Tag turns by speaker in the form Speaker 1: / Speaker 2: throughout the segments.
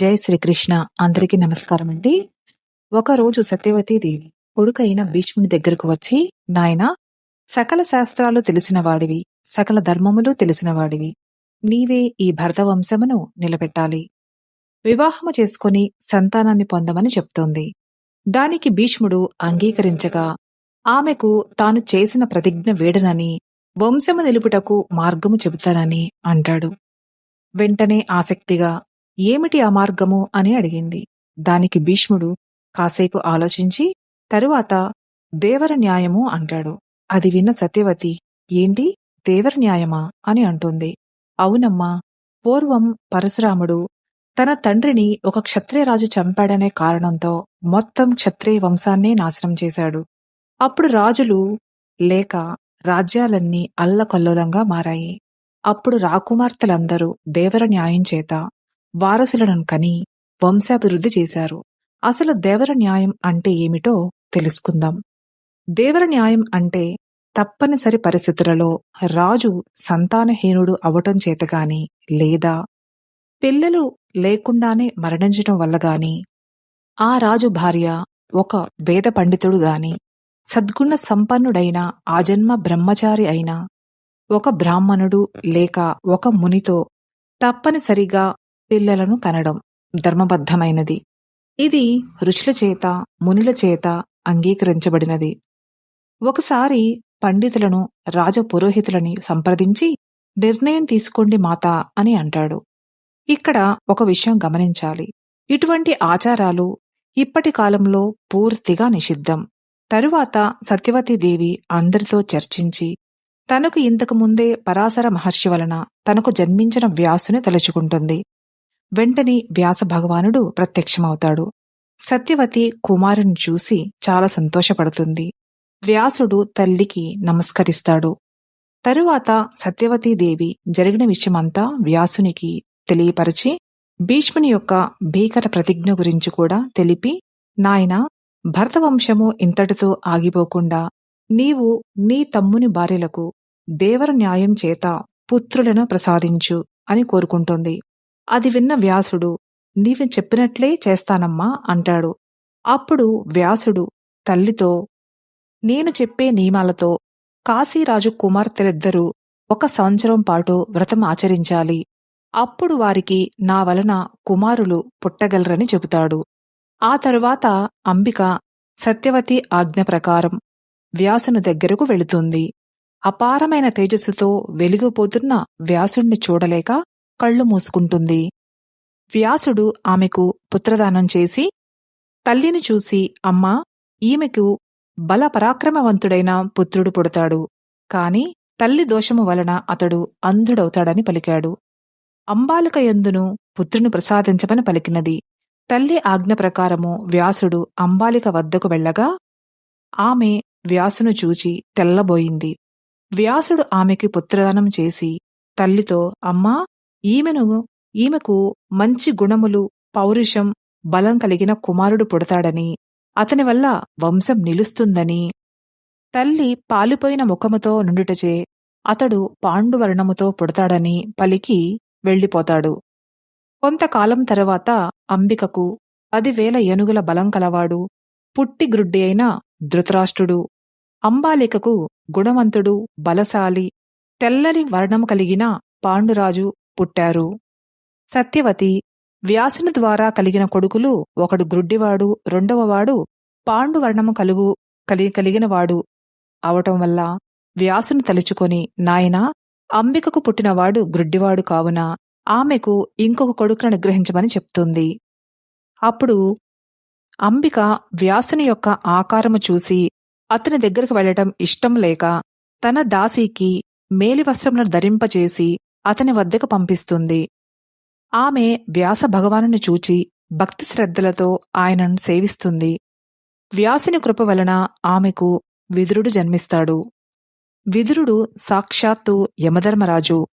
Speaker 1: జై శ్రీకృష్ణ. అందరికీ నమస్కారం అండి. ఒకరోజు సత్యవతీదేవి కొడుకైన భీష్ముని దగ్గరకు వచ్చి నాయన సకల శాస్త్రాలు తెలిసిన వాడివి సకల ధర్మములు తెలిసిన వాడివి. నీవే ఈ భరత వంశమును నిలబెట్టాలి. వివాహము చేసుకొని సంతానాన్ని పొందమని చెప్తోంది. దానికి భీష్ముడు అంగీకరించగా ఆమెకు తాను చేసిన ప్రతిజ్ఞ వేడనని వంశము నిలుపుటకు మార్గము చెబుతానని అంటాడు. వెంటనే ఆసక్తిగా ఏమిటి ఆ మార్గము? అని అడిగింది. దానికి భీష్ముడు కాసేపు ఆలోచించి తరువాత దేవర న్యాయము అంటాడు. అది విన్న సత్యవతి ఏంటి? దేవర న్యాయమా? అని అంటుంది. అవునమ్మా పూర్వం పరశురాముడు తన తండ్రిని ఒక క్షత్రియరాజు చంపాడనే కారణంతో మొత్తం క్షత్రియ వంశాన్నే నాశనం చేశాడు. అప్పుడు రాజులు లేక రాజ్యాలన్నీ అల్లకల్లోలంగా మారాయి. అప్పుడు రాకుమార్తెలందరూ దేవర న్యాయం చేత వారసులను కని వంశాభివృద్ధి చేశారు. అసలు దేవర న్యాయం అంటే ఏమిటో తెలుసుకుందాం. దేవర న్యాయం అంటే తప్పనిసరి పరిస్థితులలో రాజు సంతానహీనుడు అవటం చేతగాని లేదా పిల్లలు లేకుండానే మరణించటం వల్ల గాని ఆ రాజు భార్య ఒక వేద పండితుడు గాని సద్గుణ సంపన్నుడైన ఆజన్మ బ్రహ్మచారి అయిన ఒక బ్రాహ్మణుడు లేక ఒక మునితో తప్పనిసరిగా పిల్లలను కనడం ధర్మబద్ధమైనది. ఇది ఋషుల చేత మునుల చేత అంగీకరించబడినది. ఒకసారి పండితులను రాజ పురోహితులని సంప్రదించి నిర్ణయం తీసుకోండి మాత అని అంటాడు. ఇక్కడ ఒక విషయం గమనించాలి. ఇటువంటి ఆచారాలు ఇప్పటి కాలంలో పూర్తిగా నిషిద్ధం. తరువాత సత్యవతీదేవి అందరితో చర్చించి తనకు ఇంతకు ముందే పరాశర మహర్షి వలన తనకు జన్మించిన వ్యాసుని తలుచుకుంటుంది. వెంటనే వ్యాస భగవానుడు ప్రత్యక్షమవుతాడు. సత్యవతి కుమారుని చూసి చాలా సంతోషపడుతుంది. వ్యాసుడు తల్లికి నమస్కరిస్తాడు. తరువాత సత్యవతీదేవి జరిగిన విషయమంతా వ్యాసునికి తెలియపరిచి భీష్ముని యొక్క భీకర ప్రతిజ్ఞ గురించి కూడా తెలిపి నాయన భరతవంశము ఇంతటితో ఆగిపోకుండా నీవు నీ తమ్ముని భార్యలకు దేవర న్యాయం చేత పుత్రులను ప్రసాదించు అని కోరుకుంటుంది. అది విన్న వ్యాసుడు నీవు చెప్పినట్లే చేస్తానమ్మా అంటాడు. అప్పుడు వ్యాసుడు తల్లితో నేను చెప్పే నియమాలతో కాశీరాజు కుమార్తెలిద్దరూ ఒక సంవత్సరం పాటు వ్రతం ఆచరించాలి. అప్పుడు వారికి నా వలన కుమారులు పుట్టగలరని చెబుతాడు. ఆ తరువాత అంబిక సత్యవతి ఆజ్ఞ ప్రకారం వ్యాసుని దగ్గరకు వెళుతుంది. అపారమైన తేజస్సుతో వెలిగిపోతున్న వ్యాసుణ్ణి చూడలేక కళ్ళు మూసుకుంటుంది. వ్యాసుడు ఆమెకు పుత్రదానం చేసి తల్లిని చూసి అమ్మా ఈమెకు బల పరాక్రమవంతుడైన పుత్రుడు పుడతాడు. కాని తల్లి దోషము వలన అతడు అంధుడవుతాడని పలికాడు. అంబాలిక ఎందును పుత్రుని ప్రసాదించమని పలికినది. తల్లి ఆజ్ఞ ప్రకారము వ్యాసుడు అంబాలిక వద్దకు వెళ్ళగా ఆమె వ్యాసును చూచి తెల్లబోయింది. వ్యాసుడు ఆమెకి పుత్రదానం చేసి తల్లితో అమ్మా ఈమెను ఈమెకు మంచి గుణములు పౌరుషం బలం కలిగిన కుమారుడు పుడతాడని అతని వల్ల వంశం నిలుస్తుందని. తల్లి పాలిపోయిన ముఖముతో నుండుటచే అతడు పాండువర్ణముతో పుడతాడని పలికి వెళ్ళిపోతాడు. కొంతకాలం తరువాత అంబికకు పదివేల ఏనుగుల బలం కలవాడు పుట్టి గ్రుడ్డి అయిన ధృతరాష్ట్రుడు. అంబాలికకు గుణవంతుడు బలశాలి తెల్లని వర్ణము కలిగిన పాండురాజు పుట్టారు. సత్యవతి వ్యాసుని ద్వారా కలిగిన కొడుకులు ఒకడు గ్రుడ్డివాడు రెండవవాడు పాండువర్ణము కలుగు కలి కలిగినవాడు. అవటం వల్ల వ్యాసుని తలుచుకొని నాయనా అంబికకు పుట్టినవాడు గ్రుడ్డివాడు కావున ఆమెకు ఇంకొక కొడుకును నిగ్రహించమని చెప్తుంది. అప్పుడు అంబిక వ్యాసుని యొక్క ఆకారము చూసి అతని దగ్గరకు వెళ్ళటం ఇష్టం లేక తన దాసీకి మేలివస్త్రమును ధరింపచేసి అతని వద్దకు పంపిస్తుంది. ఆమె వ్యాస భగవానుని చూచి భక్తి శ్రద్ధలతో ఆయనను సేవిస్తుంది. వ్యాసుని కృప వలన ఆమెకు విదురుడు జన్మిస్తాడు. విదురుడు సాక్షాత్తు యమధర్మరాజు.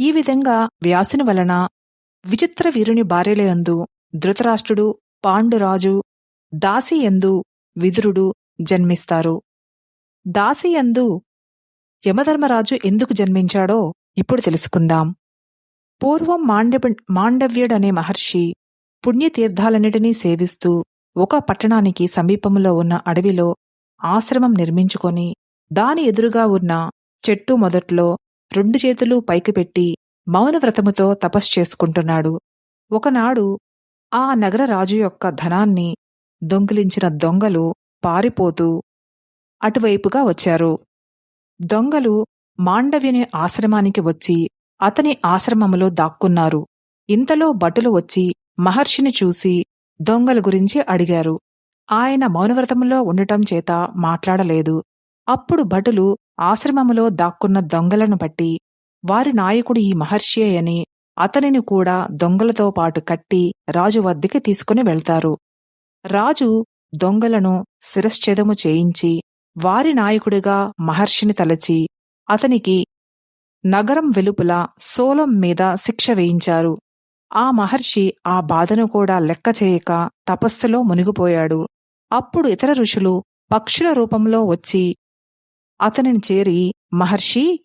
Speaker 1: ఈ విధంగా వ్యాసుని వలన విచిత్ర వీరుని భార్యలయందు ధృతరాష్ట్రుడు పాండురాజు దాసియందు విదురుడు జన్మిస్తారు. దాసియందు యమధర్మరాజు ఎందుకు జన్మించాడో ఇప్పుడు తెలుసుకుందాం. పూర్వం మాండవ మాండవ్యుడనే మహర్షి పుణ్యతీర్థాలన్నిటినీ సేవిస్తూ ఒక పట్టణానికి సమీపంలో ఉన్న అడవిలో ఆశ్రమం నిర్మించుకొని దాని ఎదురుగా ఉన్న చెట్టు మొదట్లో రెండు చేతులు పైకి పెట్టి మౌనవ్రతముతో తపస్సు చేసుకుంటున్నాడు. ఒకనాడు ఆ నగర రాజు యొక్క ధనాన్ని దొంగిలించిన దొంగలు పారిపోతూ అటువైపుగా వచ్చారు. దొంగలు మాండవ్యుని ఆశ్రమానికి వచ్చి అతని ఆశ్రమములో దాక్కున్నారు. ఇంతలో భటులు వచ్చి మహర్షిని చూసి దొంగల గురించి అడిగారు. ఆయన మౌనవ్రతములో ఉండటం చేత మాట్లాడలేదు. అప్పుడు భటులు ఆశ్రమములో దాక్కున్న దొంగలను బట్టి వారి నాయకుడు ఈ మహర్షియే అని అతనిని కూడా దొంగలతో పాటు కట్టి రాజు వద్దకి తీసుకుని వెళ్తారు. రాజు దొంగలను శిరశ్చేదము చేయించి వారి నాయకుడిగా మహర్షిని తలచి అతనికి నగరం వెలుపల సోలం మీద శిక్ష వేయించారు. ఆ మహర్షి ఆ బాధను కూడా లెక్క చేయక తపస్సులో మునిగిపోయాడు. అప్పుడు ఇతర ఋషులు పక్షుల రూపంలో వచ్చి అతనిని చేరి మహర్షి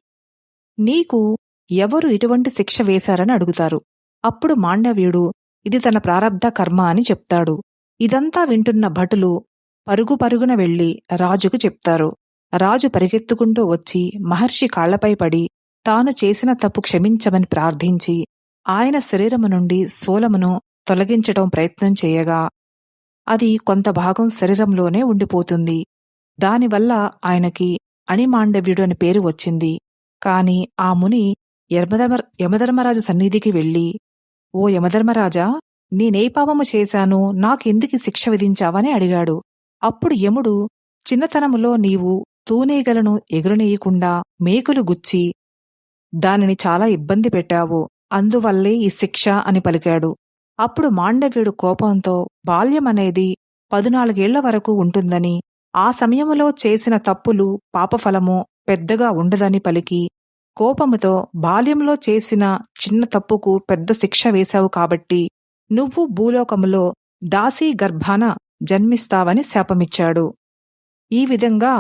Speaker 1: నీకు ఎవరు ఇటువంటి శిక్ష వేశారని అడుగుతారు. అప్పుడు మాండవ్యుడు ఇది తన ప్రారబ్ధ కర్మ అని చెప్తాడు. ఇదంతా వింటున్న భటులు పరుగు పరుగున వెళ్ళి రాజుకు చెప్తారు. రాజు పరిగెత్తుకుంటూ వచ్చి మహర్షి కాళ్ళపై పడి తాను చేసిన తప్పు క్షమించమని ప్రార్థించి ఆయన శరీరము నుండి శూలమును తొలగించటం ప్రయత్నం చేయగా అది కొంత భాగం శరీరంలోనే ఉండిపోతుంది. దానివల్ల ఆయనకి అణిమాండవ్యుడు అని పేరు వచ్చింది. కాని ఆ ముని యమధర్మ యమధర్మరాజు సన్నిధికి వెళ్ళి ఓ యమధర్మరాజా నేనే పాపము చేశాను నాకెందుకు శిక్ష విధించావని అడిగాడు. అప్పుడు యముడు చిన్నతనములో నీవు తూనీగలను ఎగురనీయకుండా మేకులు గుచ్చి దానిని చాలా ఇబ్బంది పెట్టావు. అందువల్లే ఈ శిక్ష అని పలికాడు. అప్పుడు మాండవ్యుడు కోపంతో బాల్యమనేది పదునాలుగేళ్ళ వరకు ఉంటుందని ఆ సమయములో చేసిన తప్పులు పాపఫలము పెద్దగా ఉండదని పలికి కోపముతో బాల్యంలో చేసిన చిన్న తప్పుకు పెద్ద శిక్ష వేశావు కాబట్టి నువ్వు భూలోకములో దాసీ గర్భాన జన్మిస్తావని శాపమిచ్చాడు. ఈ విధంగా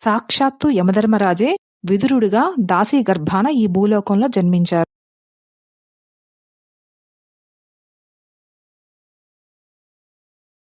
Speaker 1: సాక్షాత్తు యమధర్మరాజే విదురుడుగా దాసీ గర్భాన ఈ భూలోకంలో జన్మించారు.